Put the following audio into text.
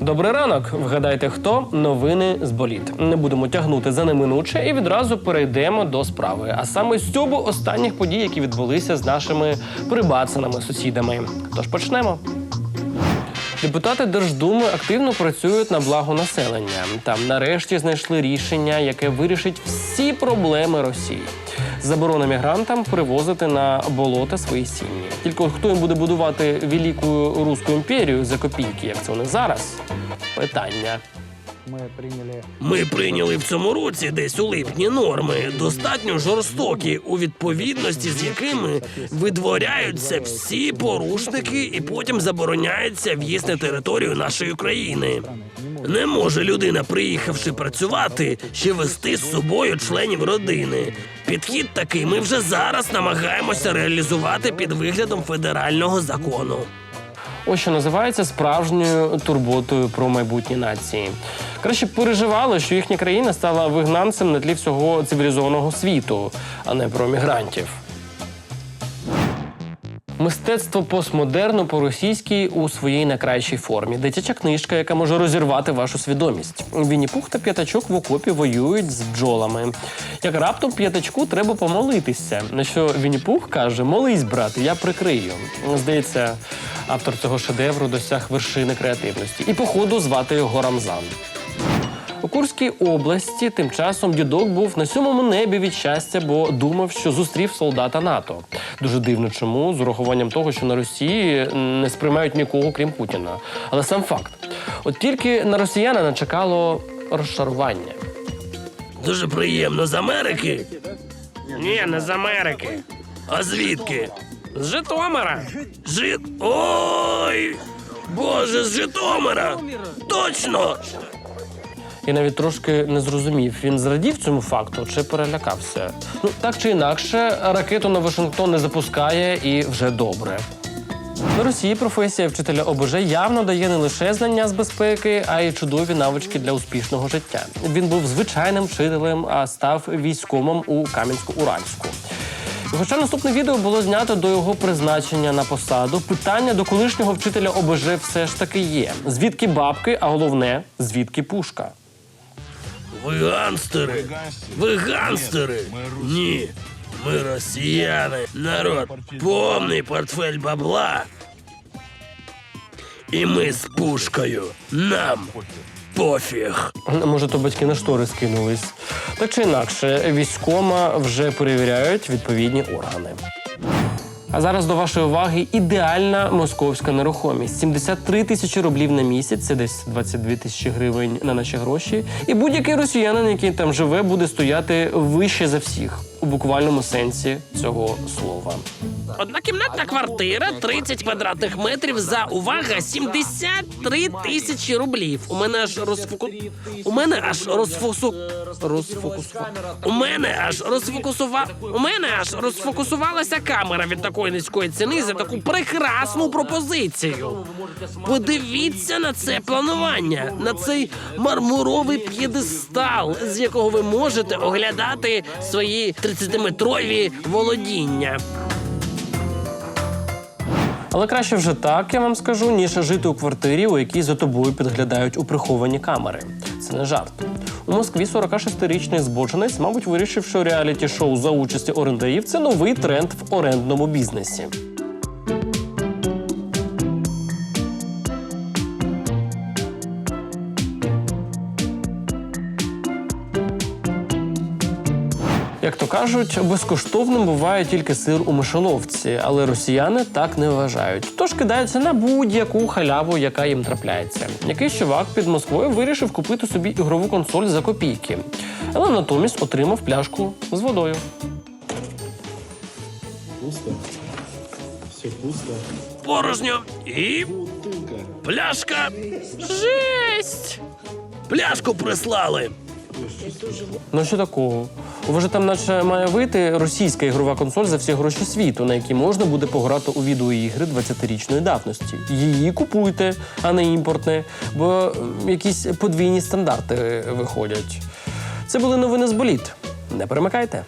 Добрий ранок. Вгадайте, хто новини з боліт. Не будемо тягнути за неминуче і відразу перейдемо до справи. А саме з цього останніх подій, які відбулися з нашими прибацаними сусідами. Тож почнемо. Депутати Держдуми активно працюють на благо населення. Там нарешті знайшли рішення, яке вирішить всі проблеми Росії. Заборона мігрантам привозити на болота свої сім'ї. Тільки хто їм буде будувати велику руську імперію за копійки, як це у них зараз? Питання. Мы приняли Ми прийняли в цьому році десь у липні норми, достатньо жорстокі, у відповідності з якими видворяються всі порушники і потім забороняється в'їзд на територію нашої країни. Не може людина, приїхавши працювати, ще вести з собою членів родини. Підхід такий ми вже зараз намагаємося реалізувати під виглядом федерального закону. Ось що називається справжньою турботою про майбутні нації. Краще б переживали, що їхня країна стала вигнанцем на тлі всього цивілізованого світу, а не про мігрантів. Мистецтво постмодерну по-російськи у своїй найкращій формі. Дитяча книжка, яка може розірвати вашу свідомість. Вінні Пух та п'ятачок в окопі воюють з бджолами. Як раптом п'ятачку треба помолитися. На що Вінні Пух каже: Молись, брат, я прикрию. Здається, автор цього шедевру досяг вершини креативності. І походу звати його Рамзан. Курській області тим часом дідок був на сьомому небі від щастя, бо думав, що зустрів солдата НАТО. Дуже дивно, чому з урахуванням того, що на Росії не сприймають нікого, крім Путіна. Але сам факт: от тільки на росіянина чекало розчарування. Дуже приємно з Америки. Ні, не з Америки. А звідки? З Житомира. Жит. Ой! Боже, з Житомира! Точно! Я навіть трошки не зрозумів, він зрадів цьому факту чи перелякався. Ну так чи інакше, ракету на Вашингтон не запускає і вже добре. На Росії професія вчителя ОБЖ явно дає не лише знання з безпеки, а й чудові навички для успішного життя. Він був звичайним вчителем, а став військомом у Кам'янську-Уральську. Хоча наступне відео було знято до його призначення на посаду, питання до колишнього вчителя ОБЖ все ж таки є: звідки бабки, а головне, звідки пушка. Ви ганстери! Ви ганстери! Ні. Ми росіяни. Народ, повний портфель бабла. І ми з пушкою. Нам пофіг. Може, то батьки на штори скинулись. Так чи інакше, військома вже перевіряють відповідні органи. А зараз до вашої уваги ідеальна московська нерухомість: 73 тисячі рублів на місяць, це десь 22 тисячі гривень на наші гроші. І будь-який росіянин, який там живе, буде стояти вище за всіх у буквальному сенсі цього слова. Однокімнатна квартира, 30 квадратних метрів за увага, 73 тисячі рублів. У мене аж розфоку... У мене аж розфокусу... Розфокусува... У мене аж розфокусува... У мене аж розфокусувалася камера від такої низької ціни за таку прекрасну пропозицію. Подивіться на це планування, на цей мармуровий п'єдестал, з якого ви можете оглядати свої 30-метрові володіння. Але краще вже так, я вам скажу, ніж жити у квартирі, у якій за тобою підглядають у приховані камери. Це не жарт. У Москві 46-річний збочинець, мабуть, вирішив, що реаліті-шоу за участі орендарів це новий тренд в орендному бізнесі. Як то кажуть, безкоштовним буває тільки сир у мишоловці, але росіяни так не вважають. Тож кидаються на будь-яку халяву, яка їм трапляється. Якийсь чувак під Москвою вирішив купити собі ігрову консоль за копійки, але натомість отримав пляшку з водою. Пусто. Все пусто. порожньо і пляшка. Жесть! Пляшку прислали. Ну що такого? У вас же там, наче має вийти російська ігрова консоль за всі гроші світу, на якій можна буде пограти у відеоігри 20-річної давності. Її купуйте, а не імпортне, бо якісь подвійні стандарти виходять. Це були новини з боліт. Не перемикайте.